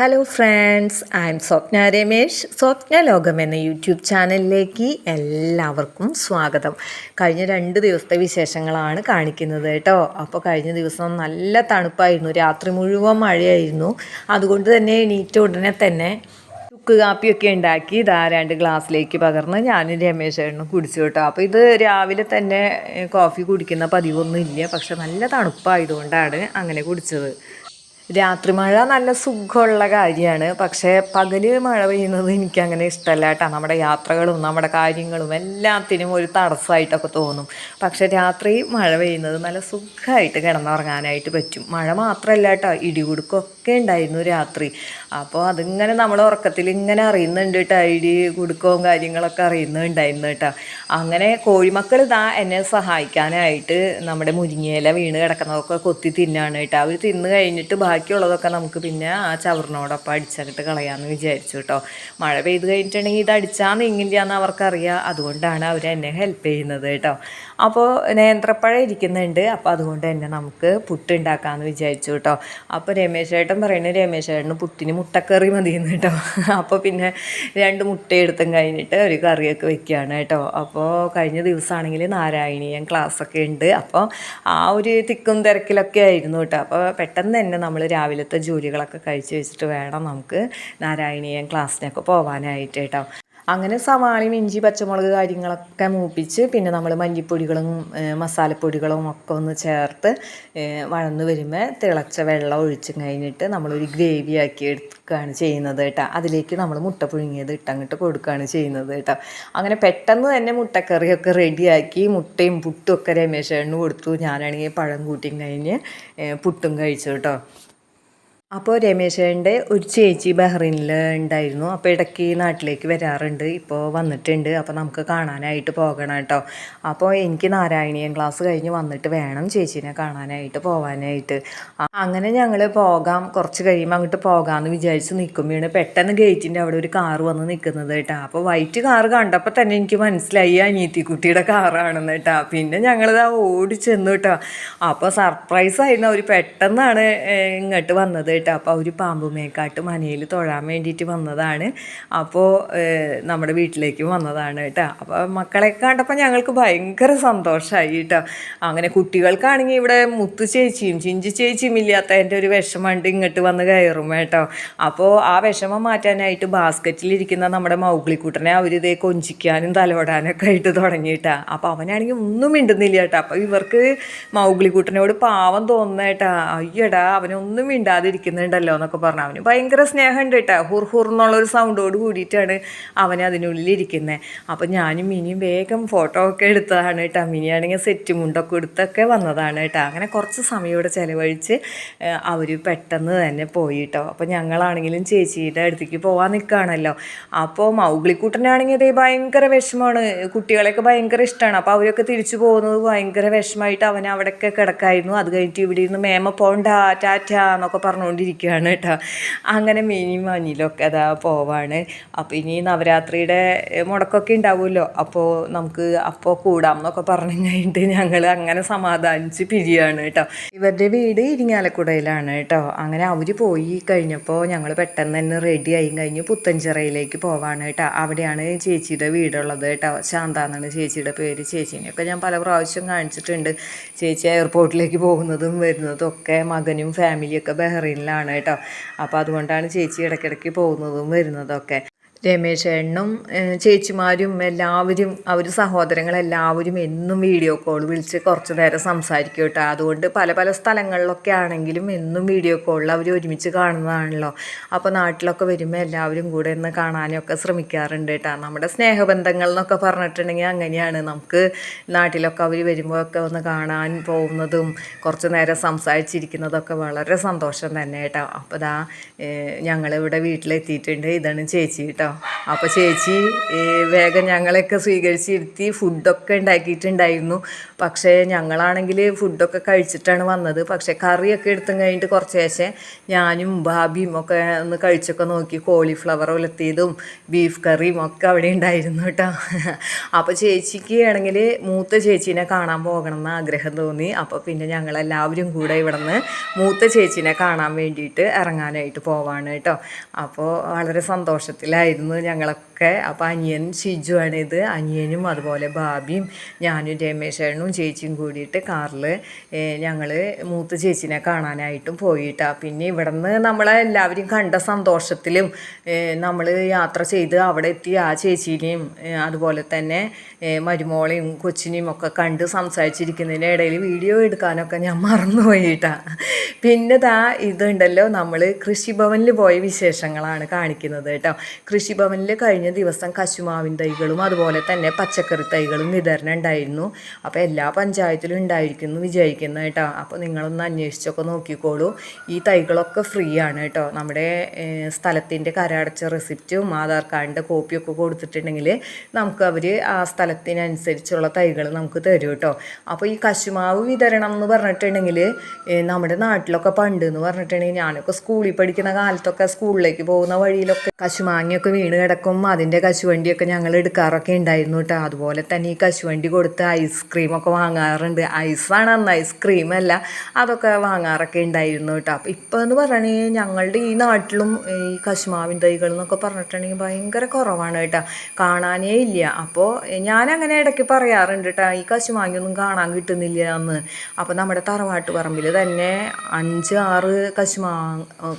Hello friends I'm Swapna Ramesh Swapna Lokam എന്ന YouTube ചാനലിലേക്ക് എല്ലാവർക്കും സ്വാഗതം. കഴിഞ്ഞ രണ്ട് ദിവസത്തെ വിശേഷങ്ങളാണ് കാണിക്കുന്നത് കേട്ടോ. അപ്പോൾ കഴിഞ്ഞ ദിവസം നല്ല തണുപ്പായിരുന്നു. രാത്രി മുഴുവൻ മഴയായിരുന്നു. അതുകൊണ്ട് തന്നെ എണീറ്റ ഉടനെ തന്നെ ചുക്ക് കാപ്പിയൊക്കെ ഉണ്ടാക്കി ഇതാ രണ്ട് ഗ്ലാസ്സിലേക്ക് പകർന്ന് ഞാനും രമേശേട്ടനും കുടിച്ചു കേട്ടോ. അപ്പോൾ ഇത് രാവിലെ തന്നെ കോഫി കുടിക്കുന്ന പതിവൊന്നും ഇല്ല പക്ഷെ നല്ല തണുപ്പായതുകൊണ്ടാണ് അങ്ങനെ കുടിച്ചത്. രാത്രി മഴ നല്ല സുഖമുള്ള കാര്യമാണ്. പക്ഷേ പകൽ മഴ പെയ്യുന്നത് എനിക്ക് അങ്ങനെ ഇഷ്ടമല്ല കേട്ടോ. നമ്മുടെ യാത്രകളും നമ്മുടെ കാര്യങ്ങളും എല്ലാത്തിനും ഒരു തടസ്സമായിട്ടൊക്കെ തോന്നും. പക്ഷേ രാത്രി മഴ പെയ്യുന്നത് നല്ല സുഖമായിട്ട് കിടന്നുറങ്ങാനായിട്ട് പറ്റും. മഴ മാത്രമല്ല കേട്ടോ ഇടികുടുക്കൊക്കെ ഉണ്ടായിരുന്നു രാത്രി. അപ്പോൾ അതിങ്ങനെ നമ്മൾ ഉറക്കത്തിൽ ഇങ്ങനെ അറിയുന്നുണ്ട് കേട്ടോ. ഇടി കുടുക്കവും കാര്യങ്ങളൊക്കെ അറിയുന്നുണ്ടായിരുന്നു കേട്ടോ. അങ്ങനെ കോഴിമക്കൾ ഇതാ എന്നെ സഹായിക്കാനായിട്ട് നമ്മുടെ മുരിങ്ങയില വീണ് കിടക്കുന്നതൊക്കെ കൊത്തി തിന്നാണ് കേട്ടോ. അവർ തിന്ന് കഴിഞ്ഞിട്ട് ബാക്കിയുള്ളതൊക്കെ നമുക്ക് പിന്നെ ആ ചവറിനോടൊപ്പം അടിച്ചിട്ട് കളയാമെന്ന് വിചാരിച്ചു കേട്ടോ. മഴ പെയ്ത് കഴിഞ്ഞിട്ടുണ്ടെങ്കിൽ ഇത് അടിച്ചാൽ നീങ്ങില്ല എന്ന് അവർക്കറിയാം. അതുകൊണ്ടാണ് അവർ എന്നെ ഹെൽപ്പ് ചെയ്യുന്നത് കേട്ടോ. അപ്പോൾ നേന്ത്രപ്പഴം ഇരിക്കുന്നുണ്ട്. അപ്പോൾ അതുകൊണ്ട് തന്നെ നമുക്ക് പുട്ട് ഉണ്ടാക്കാമെന്ന് വിചാരിച്ചു കേട്ടോ അപ്പോൾ രമേശ് ചേട്ടൻ പറയുന്നത് രമേശ് പുട്ടിന് മുട്ടക്കറി മതിയെന്ന് കേട്ടോ അപ്പോൾ പിന്നെ രണ്ട് മുട്ട എടുത്തും കഴിഞ്ഞിട്ട് ഒരു കറിയൊക്കെ വെക്കുകയാണ് കേട്ടോ അപ്പോൾ കഴിഞ്ഞ ദിവസമാണെങ്കിൽ നാരായണീയൻ ക്ലാസ്സൊക്കെ ഉണ്ട്. അപ്പോൾ ആ ഒരു തിക്കും തിരക്കിലൊക്കെ ആയിരുന്നു കേട്ടോ അപ്പോൾ പെട്ടെന്ന് തന്നെ നമ്മൾ രാവിലത്തെ ജോലികളൊക്കെ കഴിച്ച് വെച്ചിട്ട് വേണം നമുക്ക് നാരായണീയൻ ക്ലാസ്സിനൊക്കെ പോകാനായിട്ട് കേട്ടോ അങ്ങനെ സവാളയും ഇഞ്ചി പച്ചമുളക് കാര്യങ്ങളൊക്കെ മൂപ്പിച്ച് പിന്നെ നമ്മൾ മല്ലിപ്പൊടികളും മസാലപ്പൊടികളും ഒക്കെ ഒന്ന് ചേർത്ത് വഴന്ന് വരുമ്പോൾ തിളച്ച വെള്ളം ഒഴിച്ചും കഴിഞ്ഞിട്ട് നമ്മളൊരു ഗ്രേവി ആക്കി എടുക്കുകയാണ് ചെയ്യുന്നത് കേട്ടോ. അതിലേക്ക് നമ്മൾ മുട്ട പുഴുങ്ങിയത് ഇട്ടങ്ങോട്ട് കൊടുക്കുകയാണ് ചെയ്യുന്നത് കേട്ടോ. അങ്ങനെ പെട്ടെന്ന് തന്നെ മുട്ടക്കറിയൊക്കെ റെഡിയാക്കി മുട്ടയും പുട്ടും ഒക്കെ രമേശേണ്ണു കൊടുത്തു. ഞാനാണെങ്കിൽ പഴം കൂട്ടിയും കഴിഞ്ഞ് പുട്ടും കഴിച്ചു കേട്ടോ. അപ്പോൾ രമേശേന്റെ ഒരു ചേച്ചി ബഹ്റൈനിൽ ഉണ്ടായിരുന്നു. അപ്പോൾ ഇടയ്ക്ക് നാട്ടിലേക്ക് വരാറുണ്ട്. ഇപ്പോൾ വന്നിട്ടുണ്ട്. അപ്പോൾ നമുക്ക് കാണാനായിട്ട് പോകണം കേട്ടോ. അപ്പോൾ എനിക്ക് നാരായണീയൻ ക്ലാസ് കഴിഞ്ഞ് വന്നിട്ട് വേണം ചേച്ചീനെ കാണാനായിട്ട് പോകാനായിട്ട് അങ്ങനെ ഞങ്ങൾ പോകാം. കുറച്ച് കഴിയുമ്പോൾ അങ്ങോട്ട് പോകാമെന്ന് വിചാരിച്ച് നിൽക്കുമ്പോഴാണ് പെട്ടെന്ന് ഗേറ്റിന്റെ അവിടെ ഒരു കാറ് വന്ന് നിൽക്കുന്നത് കേട്ടോ. അപ്പോൾ വൈറ്റ് കാറ് കണ്ടപ്പോൾ തന്നെ എനിക്ക് മനസ്സിലായി. അനിയത്തിക്കുട്ടിയുടെ കാറാണെന്ന് കേട്ടോ. പിന്നെ ഞങ്ങളിതാ ഓടി ചെന്നു കേട്ടോ. അപ്പോൾ സർപ്രൈസ് ആയിരുന്നു. അവർ പെട്ടെന്നാണ് ഇങ്ങോട്ട് വന്നത് കേട്ടോ. അപ്പോൾ അവർ പാമ്പുമേക്കാട്ട് മനയിൽ തൊഴാൻ വേണ്ടിയിട്ട് വന്നതാണ്. അപ്പോൾ നമ്മുടെ വീട്ടിലേക്ക് വന്നതാണ് കേട്ടോ. അപ്പോൾ മക്കളെ കണ്ടപ്പോൾ ഞങ്ങൾക്ക് ഭയങ്കര സന്തോഷമായി കേട്ടോ. അങ്ങനെ കുട്ടികൾക്കാണെങ്കിൽ ഇവിടെ മുത്തു ചേച്ചിയും ചിഞ്ചി ചേച്ചിയും ഇല്ലാത്ത എന്റെ ഒരു വിഷമമുണ്ട് ഇങ്ങോട്ട് വന്ന് കയറും കേട്ടോ. അപ്പോൾ ആ വിഷമം മാറ്റാനായിട്ട് ബാസ്ക്കറ്റിലിരിക്കുന്ന നമ്മുടെ മൗഗ്ലിക്കുട്ടനെ ഇതേ കൊഞ്ചിക്കാനും തലോടാനൊക്കെ ആയിട്ട് തുടങ്ങിയിട്ടാണ് അപ്പോൾ അവനാണെങ്കിൽ ഒന്നും മിണ്ടുന്നില്ല കേട്ടോ. അപ്പോൾ ഇവർക്ക് മൗഗ്ലിക്കുട്ടനോട് പാവം തോന്നുന്നേട്ടാ അയ്യടാ അവനൊന്നും മിണ്ടാതിരിക്കുന്നുണ്ടല്ലോ എന്നൊക്കെ പറഞ്ഞു അവന് ഭയങ്കര സ്നേഹമുണ്ട് കേട്ടോ. ഹുർ ഹുർ എന്നുള്ളൊരു സൗണ്ടോട് കൂടിയിട്ടാണ് അവൻ അതിനുള്ളിൽ ഇരിക്കുന്നത് അപ്പം ഞാനും മിനിയും വേഗം ഫോട്ടോ ഒക്കെ എടുത്തതാണ് കേട്ടോ. മിനിയാണെങ്കിൽ സെറ്റ് മുണ്ടൊക്കെ എടുത്തൊക്കെ വന്നതാണ് കേട്ടോ. അങ്ങനെ കുറച്ച് സമയം ഇവിടെ ചിലവഴിച്ച് അവർ പെട്ടെന്ന് തന്നെ പോയി കേട്ടോ. അപ്പോൾ ഞങ്ങളാണെങ്കിലും ചേച്ചിയുടെ അടുത്തേക്ക് പോകാൻ നിൽക്കുകയാണല്ലോ അപ്പോൾ മൗഗ്ലിക്കുട്ടനാണെങ്കിൽ അതേ ഭയങ്കര വിഷമമാണ് കുട്ടികളെയൊക്കെ ഭയങ്കര ഇഷ്ടമാണ് അപ്പോൾ അവരൊക്കെ തിരിച്ചു പോകുന്നത് ഭയങ്കര വിഷമമായിട്ട് അവൻ അവിടെയൊക്കെ കിടക്കായിരുന്നു. അത് കഴിഞ്ഞിട്ട് ഇവിടെ ഇരുന്ന് മേമ പോണ്ട ടാറ്റ എന്നൊക്കെ പറഞ്ഞുകൊണ്ടിരിക്കുകയാണ് കേട്ടോ. അങ്ങനെ മിനിയും മഞ്ഞിലൊക്കെ അതാ പോവാണ്. അപ്പോൾ ഇനി നവരാത്രിയുടെ മുടക്കൊക്കെ ഉണ്ടാവുമല്ലോ. അപ്പോൾ നമുക്ക് അപ്പോൾ കൂടാം എന്നൊക്കെ പറഞ്ഞു കഴിഞ്ഞിട്ട് ഞങ്ങൾ അങ്ങനെ സമാധാനിച്ച് പിരിയാണ് കേട്ടോ. ഇവരുടെ വീട് ഇരിങ്ങാലക്കുടയിലാണ് കേട്ടോ. അങ്ങനെ അവർ പോയി കഴിഞ്ഞപ്പോൾ ഞങ്ങൾ പെട്ടെന്ന് തന്നെ റെഡി ആയി കഴിഞ്ഞ് പുത്തഞ്ചിറയിലേക്ക് പോവാണ് കേട്ടോ. അവിടെയാണ് ചേച്ചിയുടെ വീടുള്ളത് കേട്ടോ. ശാന്ത എന്നാണ് ചേച്ചിയുടെ പേര്. ചേച്ചീനെയൊക്കെ ഞാൻ പല പ്രാവശ്യം കാണിച്ചിട്ടുണ്ട്. ചേച്ചി എയർപോർട്ടിലേക്ക് പോകുന്നതും വരുന്നതും ഒക്കെ മകനും ഫാമിലിയൊക്കെ ബഹ്റൈനിലാണ്. കേട്ടോ. അപ്പോൾ അതുകൊണ്ടാണ് ചേച്ചി ഇടയ്ക്കിടയ്ക്ക് പോകുന്നതും വരുന്നതൊക്കെ. രമേശ് ഏട്ടനും ചേച്ചിമാരും എല്ലാവരും അവർ സഹോദരങ്ങളെല്ലാവരും എന്നും വീഡിയോ കോൾ വിളിച്ച് കുറച്ച് നേരം സംസാരിക്കും കേട്ടോ. അതുകൊണ്ട് പല പല സ്ഥലങ്ങളിലൊക്കെ ആണെങ്കിലും എന്നും വീഡിയോ കോളിൽ അവർ ഒരുമിച്ച് കാണുന്നതാണല്ലോ. അപ്പോൾ നാട്ടിലൊക്കെ വരുമ്പോൾ എല്ലാവരും കൂടെ ഒന്ന് കാണാനൊക്കെ ശ്രമിക്കാറുണ്ട് കേട്ടോ. നമ്മുടെ സ്നേഹബന്ധങ്ങൾ എന്നൊക്കെ പറഞ്ഞിട്ടുണ്ടെങ്കിൽ അങ്ങനെയാണ്. നമുക്ക് നാട്ടിലൊക്കെ അവർ വരുമ്പോഴൊക്കെ ഒന്ന് കാണാൻ പോകുന്നതും കുറച്ച് നേരം സംസാരിച്ചിരിക്കുന്നതൊക്കെ വളരെ സന്തോഷം തന്നെ കേട്ടോ. അപ്പോൾ ദാ ഞങ്ങളിവിടെ വീട്ടിലെത്തിയിട്ടുണ്ട്. ഇതാണ് ചേച്ചി കേട്ടോ. കേട്ടോ അപ്പോൾ ചേച്ചി വേഗം ഞങ്ങളെയൊക്കെ സ്വീകരിച്ചിരുത്തി ഫുഡൊക്കെ ഉണ്ടാക്കിയിട്ടുണ്ടായിരുന്നു. പക്ഷേ ഞങ്ങളാണെങ്കിൽ ഫുഡൊക്കെ കഴിച്ചിട്ടാണ് വന്നത്. പക്ഷേ കറിയൊക്കെ എടുത്തും കഴിഞ്ഞിട്ട് കുറച്ച് ശേഷം ഞാനും ഭാബിയും ഒക്കെ ഒന്ന് കഴിച്ചൊക്കെ നോക്കി കോളിഫ്ലവർ ഉലത്തിയതും ബീഫ് കറിയും ഒക്കെ അവിടെ ഉണ്ടായിരുന്നു കേട്ടോ. അപ്പോൾ ചേച്ചിക്ക് ആണെങ്കിൽ മൂത്ത ചേച്ചീനെ കാണാൻ പോകണം എന്ന് ആഗ്രഹം തോന്നി. അപ്പോൾ പിന്നെ ഞങ്ങളെല്ലാവരും കൂടെ ഇവിടെ നിന്ന് മൂത്ത ചേച്ചീനെ കാണാൻ വേണ്ടിയിട്ട് ഇറങ്ങാനായിട്ട് പോവാണ് കേട്ടോ. അപ്പോൾ വളരെ സന്തോഷത്തിലായിരുന്നു. ഞങ്ങളൊക്കെ. അപ്പോൾ അനിയൻ ഇത്. അനിയനും അതുപോലെ ബാബിയും ഞാനും രമേശേണനും ചേച്ചിയും കൂടിയിട്ട് കാറിൽ ഞങ്ങൾ മൂത്ത ചേച്ചിനെ കാണാനായിട്ടും പോയിട്ടാണ് പിന്നെ ഇവിടെ നിന്ന് നമ്മളെ എല്ലാവരും കണ്ട സന്തോഷത്തിലും നമ്മൾ യാത്ര ചെയ്ത് അവിടെ എത്തി ആ ചേച്ചീനെയും അതുപോലെ തന്നെ മരുമോളെയും കൊച്ചിനെയും ഒക്കെ കണ്ട് സംസാരിച്ചിരിക്കുന്നതിന്റെ ഇടയിൽ വീഡിയോ എടുക്കാനൊക്കെ ഞാൻ മറന്നുപോയിട്ടാ. പിന്നെ ദാ ഇതുണ്ടല്ലോ നമ്മൾ കൃഷിഭവനിൽ പോയ വിശേഷങ്ങളാണ് കാണിക്കുന്നത് കേട്ടോ. കൃഷിഭവനിൽ കഴിഞ്ഞ ദിവസം കശുമാവിൻ തൈകളും അതുപോലെ തന്നെ പച്ചക്കറി തൈകളും വിതരണം ഉണ്ടായിരുന്നു. അപ്പോൾ എല്ലാ പഞ്ചായത്തിലും ഉണ്ടായിരിക്കുന്നു വിചാരിക്കുന്ന കേട്ടോ. അപ്പോൾ നിങ്ങളൊന്ന് അന്വേഷിച്ചൊക്കെ നോക്കിക്കോളൂ. ഈ തൈകളൊക്കെ ഫ്രീ ആണ് കേട്ടോ. നമ്മുടെ സ്ഥലത്തിന്റെ കരടച്ച റെസിപ്റ്റും ആധാർ കാർഡിന്റെ കോപ്പിയൊക്കെ കൊടുത്തിട്ടുണ്ടെങ്കിൽ നമുക്ക് അവർ ആ സ്ഥലത്തിനനുസരിച്ചുള്ള തൈകൾ നമുക്ക് തരും കേട്ടോ. അപ്പോൾ ഈ കശുമാവ് വിതരണം എന്ന് പറഞ്ഞിട്ടുണ്ടെങ്കിൽ നമ്മുടെ നാട്ടിലൊക്കെ പണ്ട് എന്ന് പറഞ്ഞിട്ടുണ്ടെങ്കിൽ ഞാനൊക്കെ സ്കൂളിൽ പഠിക്കുന്ന കാലത്തൊക്കെ സ്കൂളിലേക്ക് പോകുന്ന വഴിയിലൊക്കെ കശുമാങ്ങയൊക്കെ വീണ് കിടക്കും. അതിന്റെ കശുവണ്ടിയൊക്കെ ഞങ്ങൾ എടുക്കാറൊക്കെ ഉണ്ടായിരുന്നു കേട്ടോ. അതുപോലെ തന്നെ ഈ കശുവണ്ടി കൊടുത്ത് ഐസ്ക്രീമൊക്കെ വാങ്ങാറുണ്ട്. ഐസാണ് അന്ന് ഐസ്ക്രീം അല്ല. അതൊക്കെ വാങ്ങാറൊക്കെ ഉണ്ടായിരുന്നു കേട്ടോ. അപ്പോൾ ഇപ്പോൾ എന്ന് പറയണെങ്കിൽ ഞങ്ങളുടെ ഈ നാട്ടിലും ഈ കശുമാവിൻ തൈകൾ എന്നൊക്കെ പറഞ്ഞിട്ടുണ്ടെങ്കിൽ ഭയങ്കര കുറവാണ് കേട്ടോ. കാണാനേ ഇല്ല. അപ്പോൾ ഞാനങ്ങനെ ഇടയ്ക്ക് പറയാറുണ്ട് കേട്ടോ ഈ കശുമാങ്ങിയൊന്നും കാണാൻ കിട്ടുന്നില്ല എന്ന്. അപ്പോൾ നമ്മുടെ തറവാട്ട് പറമ്പിൽ തന്നെ അഞ്ച് ആറ് കശുമാ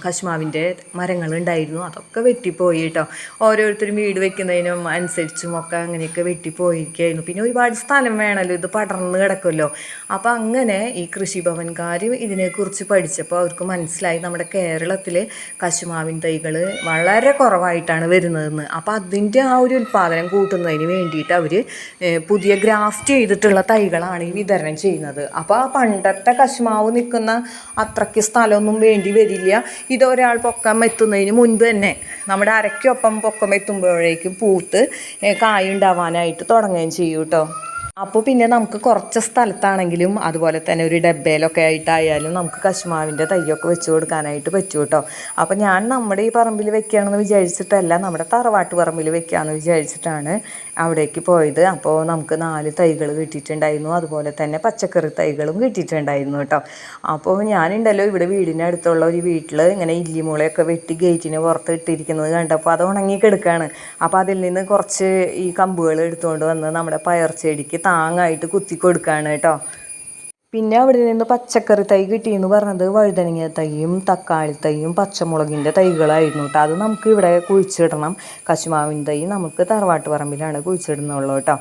കശുമാവിന്റെ മരങ്ങളുണ്ടായിരുന്നു അതൊക്കെ വെട്ടിപ്പോയി കേട്ടോ. ഓരോരുത്തരും വീട് വെക്കുന്നതിനും അനുസരിച്ചും ഒക്കെ അങ്ങനെയൊക്കെ വെട്ടിപ്പോയിരിക്കുകയായിരുന്നു. പിന്നെ ഒരുപാട് സ്ഥലം വേണമല്ലോ ഇത് പടർന്ന് കിടക്കുമല്ലോ. അപ്പോൾ അങ്ങനെ ഈ കൃഷിഭവൻകാർ ഇതിനെക്കുറിച്ച് പഠിച്ചപ്പോൾ അവർക്ക് മനസ്സിലായി നമ്മുടെ കേരളത്തിൽ കശുമാവിൻ തൈകൾ വളരെ കുറവായിട്ടാണ് വരുന്നതെന്ന്. അപ്പോൾ അതിന്റെ ആ ഒരു ഉൽപ്പാദനം കൂട്ടുന്നതിന് വേണ്ടിയിട്ട് അവർ പുതിയ ഗ്രാഫ്റ്റ് ചെയ്തിട്ടുള്ള തൈകളാണ് ഈ വിതരണം ചെയ്യുന്നത്. അപ്പോൾ ആ പണ്ടത്തെ കശുമാവ് നിൽക്കുന്ന അത്രയ്ക്ക് സ്ഥലമൊന്നും വേണ്ടി വരില്ല. ഇതൊരാൾ പൊക്കം എത്തുന്നതിന് മുൻപ് തന്നെ നമ്മുടെ അരയ്ക്കൊപ്പം പൊക്കം എത്തുമ്പോഴേക്കും പൂത്ത് കായുണ്ടാവാനായിട്ട് തുടങ്ങുകയും ചെയ്യും കേട്ടോ. അപ്പോൾ പിന്നെ നമുക്ക് കുറച്ച് സ്ഥലത്താണെങ്കിലും അതുപോലെ തന്നെ ഒരു ഡബ്ബയിലൊക്കെ ആയിട്ടായാലും നമുക്ക് കശുമാവിന്റെ തൈയൊക്കെ വെച്ച് കൊടുക്കാനായിട്ട് പറ്റും കേട്ടോ. അപ്പോൾ ഞാൻ നമ്മുടെ ഈ പറമ്പിൽ വെക്കുകയാണെന്ന് വിചാരിച്ചിട്ടല്ല നമ്മുടെ തറവാട്ട് പറമ്പിൽ വെക്കുകയാണെന്ന് വിചാരിച്ചിട്ടാണ് അവിടേക്ക് പോയത്. അപ്പോൾ നമുക്ക് നാല് തൈകൾ കിട്ടിയിട്ടുണ്ടായിരുന്നു. അതുപോലെ തന്നെ പച്ചക്കറി തൈകളും കിട്ടിയിട്ടുണ്ടായിരുന്നു കേട്ടോ. അപ്പോൾ ഞാനുണ്ടല്ലോ ഇവിടെ വീടിന്റെ അടുത്തുള്ള ഒരു വീട്ടിൽ ഇങ്ങനെ ഇല്ലിമുളയൊക്കെ വെട്ടി ഗേറ്റിന് പുറത്ത് ഇട്ടിരിക്കുന്നത് കണ്ടപ്പോൾ അത് ഉണങ്ങി കിടക്കുകയാണ് അപ്പോൾ അതിൽ നിന്ന് കുറച്ച് ഈ കമ്പുകൾ എടുത്തുകൊണ്ട് വന്ന് നമ്മുടെ പയർ ചെടിക്ക് താങ്ങായിട്ട് കുത്തി കൊടുക്കുകയാണ് കേട്ടോ. പിന്നെ അവിടെ നിന്ന് പച്ചക്കറി തൈ കിട്ടി എന്ന് പറഞ്ഞത് വഴുതനങ്ങ തൈയും തക്കാളി തൈയും പച്ചമുളകിന്റെ തൈകളായിരുന്നു കേട്ടോ. അത് നമുക്ക് ഇവിടെ കുഴിച്ചിടണം. കശുമാവിൻ തൈ നമുക്ക് തറവാട്ട് പറമ്പിലാണ് കുഴിച്ചിടുന്നുള്ളൂ കേട്ടോ.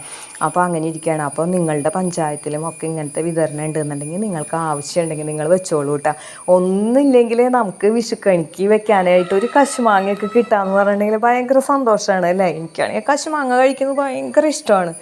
അപ്പോൾ അങ്ങനെ ഇരിക്കുകയാണ്. അപ്പോൾ നിങ്ങളുടെ പഞ്ചായത്തിലും ഒക്കെ ഇങ്ങനത്തെ വിതരണം ഉണ്ടെന്നുണ്ടെങ്കിൽ നിങ്ങൾക്ക് ആവശ്യമുണ്ടെങ്കിൽ നിങ്ങൾ വെച്ചോളൂ കേട്ടോ. ഒന്നില്ലെങ്കിൽ നമുക്ക് വിഷുക്കണിക്ക് വെക്കാനായിട്ട് ഒരു കശുമാങ്ങയൊക്കെ കിട്ടാമെന്ന് പറഞ്ഞിട്ടുണ്ടെങ്കിൽ ഭയങ്കര സന്തോഷമാണ് അല്ലേ? എനിക്കാണെങ്കിൽ കശുമാങ്ങ കഴിക്കുന്നത് ഭയങ്കര ഇഷ്ടമാണ്.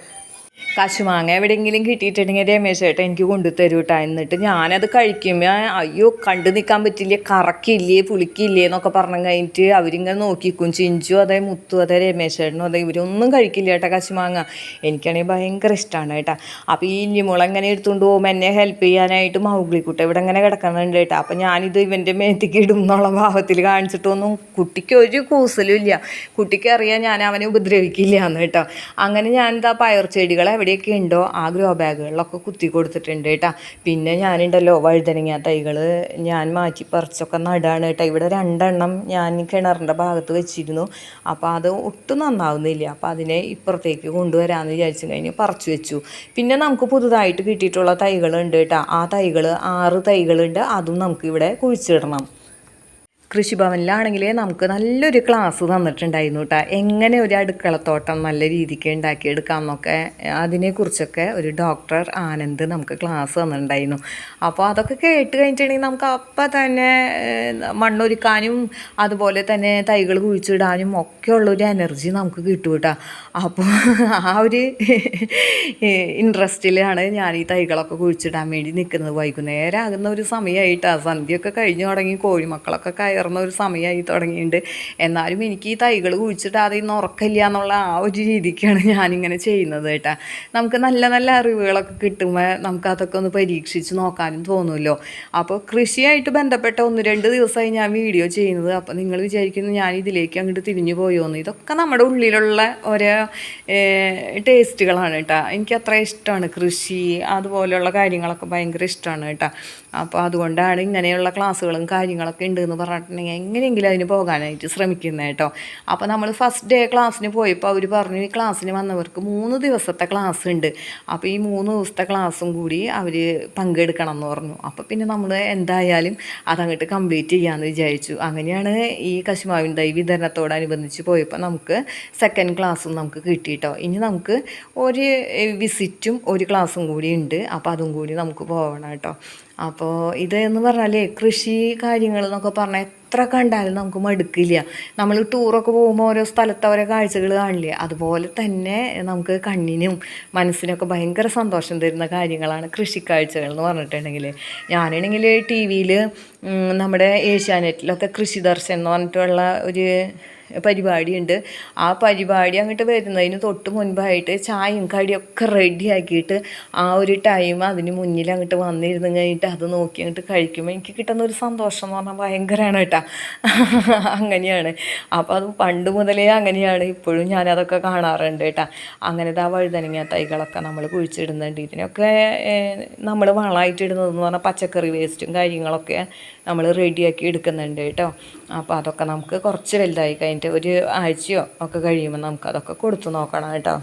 കശുമാങ്ങ എവിടെയെങ്കിലും കിട്ടിയിട്ടുണ്ടെങ്കിൽ രമേശ് ചേട്ടൻ എനിക്ക് കൊണ്ടു തരൂ കേട്ടോ എന്നിട്ട് ഞാനത് കഴിക്കുമ്പോൾ അയ്യോ കണ്ടു നിൽക്കാൻ പറ്റില്ല? കറക്കില്ലേ? പുളിക്കില്ലേ? എന്നൊക്കെ പറഞ്ഞു കഴിഞ്ഞിട്ട് അവരിങ്ങനെ നോക്കിക്കും. ചിഞ്ചു അതെ മുത്തു അതെ രമേശ് ചേട്ടനും അതെ ഇവരൊന്നും കഴിക്കില്ല കേട്ടോ കശുമാങ്ങ എനിക്കാണെങ്കിൽ ഭയങ്കര ഇഷ്ടമാണ് കേട്ടോ. അപ്പോൾ ഈ ഇല്ലിമുള ഇങ്ങനെ എടുത്തുകൊണ്ട് പോകുമ്പോൾ എന്നെ ഹെൽപ്പ് ചെയ്യാനായിട്ട് മൗഗ്ലിക്കുട്ട ഇവിടെ ഇങ്ങനെ കിടക്കുന്നുണ്ട് കേട്ടോ. അപ്പോൾ ഞാനിത് ഇവന്റെ മേത്തേക്ക് ഇടും എന്നുള്ള ഭാവത്തിൽ കാണിച്ചിട്ടൊന്നും കുട്ടിക്ക് ഒരു കൂസലും ഇല്ല. കുട്ടിക്ക് അറിയാൻ ഞാൻ അവനെ ഉപദ്രവിക്കില്ല എന്ന് കേട്ടോ. അങ്ങനെ ഞാൻ എന്താ പയർ ചെടികൾ എവിടെയൊക്കെ ഉണ്ടോ ആ ഗ്രോ ബാഗുകളിലൊക്കെ കുത്തി കൊടുത്തിട്ടുണ്ട് കേട്ടോ. പിന്നെ ഞാനുണ്ടല്ലോ വഴുതനങ്ങ തൈകൾ ഞാൻ മാറ്റി പറിച്ചൊക്കെ നടാണ് കേട്ടോ. ഇവിടെ രണ്ടെണ്ണം ഞാൻ കിണറിന്റെ ഭാഗത്ത് വെച്ചിരുന്നു. അപ്പോൾ അത് ഒട്ടും നന്നാവുന്നില്ല. അപ്പോൾ അതിനെ ഇപ്പുറത്തേക്ക് കൊണ്ടുവരാമെന്ന് വിചാരിച്ചു കഴിഞ്ഞ് പറിച്ചു വെച്ചു. പിന്നെ നമുക്ക് പുതുതായിട്ട് കിട്ടിയിട്ടുള്ള തൈകളുണ്ട് കേട്ടോ. ആ തൈകൾ ആറ് തൈകളുണ്ട്. അതും നമുക്ക് ഇവിടെ കുഴിച്ചിടണം. കൃഷിഭവനിലാണെങ്കിൽ നമുക്ക് നല്ലൊരു ക്ലാസ് തന്നിട്ടുണ്ടായിരുന്നു കേട്ടോ എങ്ങനെ ഒരു അടുക്കളത്തോട്ടം നല്ല രീതിക്ക് ഉണ്ടാക്കിയെടുക്കാം എന്നൊക്കെ അതിനെക്കുറിച്ചൊക്കെ ഒരു ഡോക്ടർ ആനന്ദ് നമുക്ക് ക്ലാസ് തന്നിട്ടുണ്ടായിരുന്നു. അപ്പോൾ അതൊക്കെ കേട്ട് കഴിഞ്ഞിട്ടുണ്ടെങ്കിൽ നമുക്ക് അപ്പം തന്നെ മണ്ണൊരുക്കാനും അതുപോലെ തന്നെ തൈകൾ കുഴിച്ചിടാനും ഒക്കെ ഉള്ളൊരു എനർജി നമുക്ക് കിട്ടും കേട്ടോ അപ്പോൾ ആ ഒരു ഇൻട്രസ്റ്റിലാണ് ഞാൻ ഈ തൈകളൊക്കെ കുഴിച്ചിടാൻ വേണ്ടി നിൽക്കുന്നത്. വൈകുന്നേരം ആകുന്ന ഒരു സമയമായിട്ടാണ് സന്ധ്യയൊക്കെ കഴിഞ്ഞു തുടങ്ങി കോഴിമക്കളൊക്കെ കയറി കയറുന്ന ഒരു സമയമായി തുടങ്ങിയിട്ടുണ്ട്. എന്നാലും എനിക്ക് ഈ തൈകൾ കുഴിച്ചിട്ട് അതിൽ നിന്ന് ഉറക്കില്ല എന്നുള്ള ആ ഒരു രീതിക്കാണ് ഞാനിങ്ങനെ ചെയ്യുന്നത് കേട്ടോ. നമുക്ക് നല്ല നല്ല അറിവുകളൊക്കെ കിട്ടുമ്പോൾ നമുക്ക് അതൊക്കെ ഒന്ന് പരീക്ഷിച്ച് നോക്കാനും തോന്നുമല്ലോ അപ്പോൾ കൃഷിയായിട്ട് ബന്ധപ്പെട്ട ഒന്ന് രണ്ട് ദിവസമായി ഞാൻ വീഡിയോ ചെയ്യുന്നത്. അപ്പോൾ നിങ്ങൾ വിചാരിക്കുന്നു ഞാൻ ഇതിലേക്ക് അങ്ങോട്ട് തിരിഞ്ഞു പോയോന്ന്. ഇതൊക്കെ നമ്മുടെ ഉള്ളിലുള്ള ഓരോ ടേസ്റ്റുകളാണ് കേട്ടോ. എനിക്ക് അത്ര ഇഷ്ടമാണ് കൃഷി. അതുപോലെയുള്ള കാര്യങ്ങളൊക്കെ ഭയങ്കര ഇഷ്ടമാണ് കേട്ടോ. അപ്പോൾ അതുകൊണ്ടാണ് ഇങ്ങനെയുള്ള ക്ലാസ്സുകളും കാര്യങ്ങളൊക്കെ ഉണ്ടെന്ന് പറഞ്ഞിട്ടുണ്ടെങ്കിൽ എങ്ങനെയെങ്കിലും അതിന് പോകാനായിട്ട് ശ്രമിക്കുന്നത് കേട്ടോ. അപ്പോൾ നമ്മൾ ഫസ്റ്റ് ഡേ ക്ലാസ്സിന് പോയപ്പോൾ അവർ പറഞ്ഞു ഈ ക്ലാസ്സിന് വന്നവർക്ക് മൂന്ന് ദിവസത്തെ ക്ലാസ് ഉണ്ട്. അപ്പോൾ ഈ മൂന്ന് ദിവസത്തെ ക്ലാസ്സും കൂടി അവർ പങ്കെടുക്കണം എന്ന് പറഞ്ഞു. അപ്പോൾ പിന്നെ നമ്മൾ എന്തായാലും അതങ്ങോട്ട് കംപ്ലീറ്റ് ചെയ്യാമെന്ന് വിചാരിച്ചു. അങ്ങനെയാണ് ഈ കശുമാവിൻ തൈ വിതരണത്തോടനുബന്ധിച്ച് പോയപ്പോൾ നമുക്ക് സെക്കൻഡ് ക്ലാസ്സും നമുക്ക് കിട്ടിയിട്ടോ ഇനി നമുക്ക് ഒരു വിസിറ്റും ഒരു ക്ലാസ്സും കൂടി ഉണ്ട്. അപ്പോൾ അതും കൂടി നമുക്ക് പോകണം കേട്ടോ. അപ്പോൾ ഇത് എന്ന് പറഞ്ഞാലേ കൃഷി കാര്യങ്ങൾ എന്നൊക്കെ പറഞ്ഞാൽ എത്ര കണ്ടാലും നമുക്ക് മടുക്കില്ല. നമ്മൾ ടൂറൊക്കെ പോകുമ്പോൾ ഓരോ സ്ഥലത്ത് ഓരോ കാഴ്ചകൾ കാണില്ലേ? അതുപോലെ തന്നെ നമുക്ക് കണ്ണിനും മനസ്സിനൊക്കെ ഭയങ്കര സന്തോഷം തരുന്ന കാര്യങ്ങളാണ് കൃഷിക്കാഴ്ചകൾ എന്ന് പറഞ്ഞിട്ടുണ്ടെങ്കിൽ ഞാനാണെങ്കിൽ ടി വിയിൽ നമ്മുടെ ഏഷ്യാനെറ്റിലൊക്കെ കൃഷി ദർശൻ എന്ന് പറഞ്ഞിട്ടുള്ള ഒരു പരിപാടിയുണ്ട്. ആ പരിപാടി അങ്ങോട്ട് വരുന്നതിന് തൊട്ട് മുൻപായിട്ട് ചായയും കടിയൊക്കെ റെഡിയാക്കിയിട്ട് ആ ഒരു ടൈം അതിന് മുന്നിൽ അങ്ങോട്ട് വന്നിരുന്ന് കഴിഞ്ഞിട്ട് അത് നോക്കി അങ്ങോട്ട് കഴിക്കുമ്പോൾ എനിക്ക് കിട്ടുന്ന ഒരു സന്തോഷം എന്ന് പറഞ്ഞാൽ ഭയങ്കരമാണ് കേട്ടോ. അങ്ങനെയാണ്. അപ്പോൾ അത് പണ്ട് മുതലേ അങ്ങനെയാണ്. ഇപ്പോഴും ഞാനതൊക്കെ കാണാറുണ്ട് കേട്ടോ. അങ്ങനത്തെ ആ വഴുതനങ്ങ തൈകളൊക്കെ നമ്മൾ കുഴിച്ചിടുന്നുണ്ട്. ഇതിനൊക്കെ നമ്മൾ വളമായിട്ട് ഇടുന്നതെന്ന് പറഞ്ഞാൽ പച്ചക്കറി വേസ്റ്റും കാര്യങ്ങളൊക്കെ നമ്മൾ റെഡിയാക്കി എടുക്കുന്നുണ്ട് കേട്ടോ. അപ്പോൾ അതൊക്കെ നമുക്ക് കുറച്ച് വലുതായി കഴിഞ്ഞിട്ട് ഒരു ആഴ്ചയോ ഒക്കെ കഴിയുമ്പോൾ നമുക്ക് അതൊക്കെ കൊടുത്തു നോക്കണം കേട്ടോ.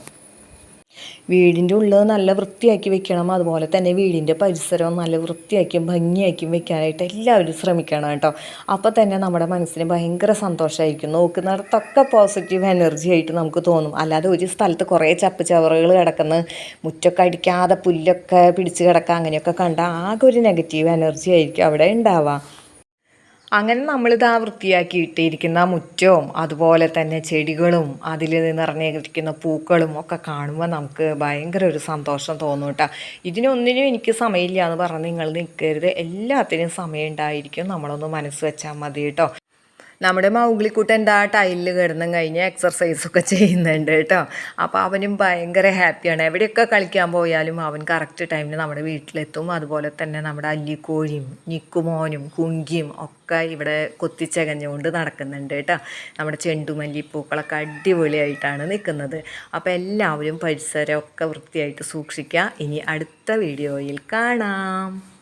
വീടിന്റെ ഉള്ളത് നല്ല വൃത്തിയാക്കി വെക്കണം. അതുപോലെ തന്നെ വീടിന്റെ പരിസരവും നല്ല വൃത്തിയാക്കിയും ഭംഗിയാക്കിയും വെക്കാനായിട്ട് എല്ലാവരും ശ്രമിക്കണം കേട്ടോ. അപ്പോൾ തന്നെ നമ്മുടെ മനസ്സിന് ഭയങ്കര സന്തോഷമായിരിക്കും നോക്കുന്നിടത്തൊക്കെ പോസിറ്റീവ് എനർജി ആയിട്ട് നമുക്ക് തോന്നും. അല്ലാതെ ഒരു സ്ഥലത്ത് കുറേ ചപ്പ് ചവറുകൾ കിടക്കുന്ന. മുറ്റൊക്കെ അടിക്കാതെ പുല്ലൊക്കെ പിടിച്ച് കിടക്കുക അങ്ങനെയൊക്കെ കണ്ടാൽ ആകെ ഒരു നെഗറ്റീവ് എനർജി ആയിരിക്കും അവിടെ ഉണ്ടാവുക. അങ്ങനെ നമ്മളിതാ വൃത്തിയാക്കിയിട്ടിരിക്കുന്ന മുറ്റവും അതുപോലെ തന്നെ ചെടികളും അതിൽ നിറഞ്ഞിരിക്കുന്ന പൂക്കളും ഒക്കെ കാണുമ്പോൾ നമുക്ക് ഭയങ്കര ഒരു സന്തോഷം തോന്നും കേട്ടോ ഇതിനൊന്നിനും എനിക്ക് സമയമില്ല എന്ന് പറഞ്ഞ് നിങ്ങൾ നിൽക്കരുത്. എല്ലാത്തിനും സമയം ഉണ്ടായിരിക്കും. നമ്മളൊന്ന് മനസ്സ് വെച്ചാൽ മതി കേട്ടോ നമ്മുടെ മൗഗ്ലിക്കുട്ടൻ എന്താ ടൈലിൽ കിടന്നും കഴിഞ്ഞ് എക്സർസൈസൊക്കെ ചെയ്യുന്നുണ്ട് കേട്ടോ. അപ്പോൾ അവനും ഭയങ്കര ഹാപ്പിയാണ് എവിടെയൊക്കെ കളിക്കാൻ പോയാലും അവൻ കറക്റ്റ് ടൈമിൽ നമ്മുടെ വീട്ടിലെത്തും. അതുപോലെ തന്നെ നമ്മുടെ അല്ലിക്കോഴിയും നിക്കുമോനും കുങ്കിയും ഒക്കെ ഇവിടെ കൊത്തിച്ചകഞ്ഞുകൊണ്ട് നടക്കുന്നുണ്ട് കേട്ടോ. നമ്മുടെ ചെണ്ടുമല്ലിപ്പൂക്കളൊക്കെ അടിപൊളിയായിട്ടാണ് നിൽക്കുന്നത്. അപ്പോൾ എല്ലാവരും പരിസരമൊക്കെ വൃത്തിയായിട്ട് സൂക്ഷിക്കുക. ഇനി അടുത്ത വീഡിയോയിൽ കാണാം.